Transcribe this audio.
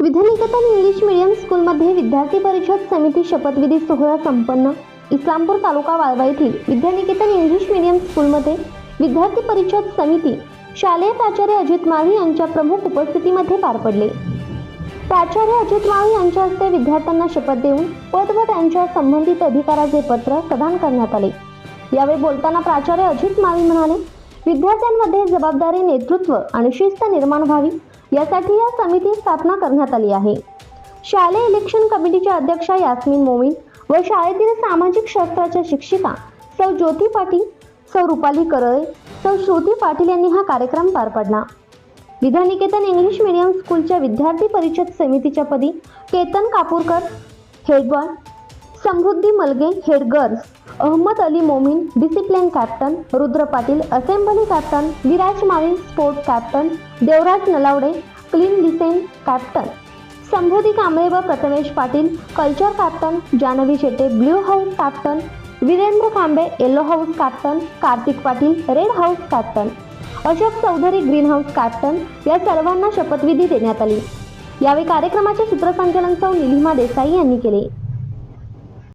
विधानिकेतन English medium स्कूलमध्ये विद्यार्थी परिषद समिती शपथविधी सोहळा संपन्न. इस्लामपूर तालुका वाळवा येथील विद्यानिकेतन इंग्लिश मीडियम स्कूलमध्ये विद्यार्थी परिषद समिती शालेय प्राचार्य अजित माळी यांच्या प्रमुख उपस्थितीमध्ये पार पडले. प्राचार्य अजित वाळू यांच्या हस्ते विद्यार्थ्यांना शपथ देऊन पद व त्यांच्या संबंधित अधिकाराचे पत्र प्रदान करण्यात आले. यावेळी बोलताना प्राचार्य अजित माळी म्हणाले विद्यार्थ्यांमध्ये जबाबदारी नेतृत्व आणि शिस्त निर्माण व्हावी यासाठी या समिती स्थापना करण्यात आली आहे. शालेय इलेक्शन कमिटीच्या अध्यक्षा यास्मिन मोमीन व शाळेतील सामाजिक शास्त्राच्या शिक्षिका सौ ज्योती पाटील सौ रुपाली करळे सौ श्रुती पाटील यांनी हा कार्यक्रम पार पडला. विधानिकेतन इंग्लिश मीडियम स्कूलच्या विद्यार्थी परिषद समितीच्या पदी Ketan Kapurkar head boy Samruddhi Malge head girls Ahmad Ali Momin discipline captain Rudra Patil assembly captain Viraj Mali sport captain Devraj Nalawade clean decent captain Sambodhi Kamble व Prathamesh Patil culture captain Janhavi Shete blue house captain Virendra Kambe yellow house captain Kartik Patil red house captain Ashok Chaudhari green house captain या सर्वांना शपथविधी देण्यात आली. यावेळी कार्यक्रमाचे सूत्रसंचालन सौ निलिमा देसाई यांनी केले.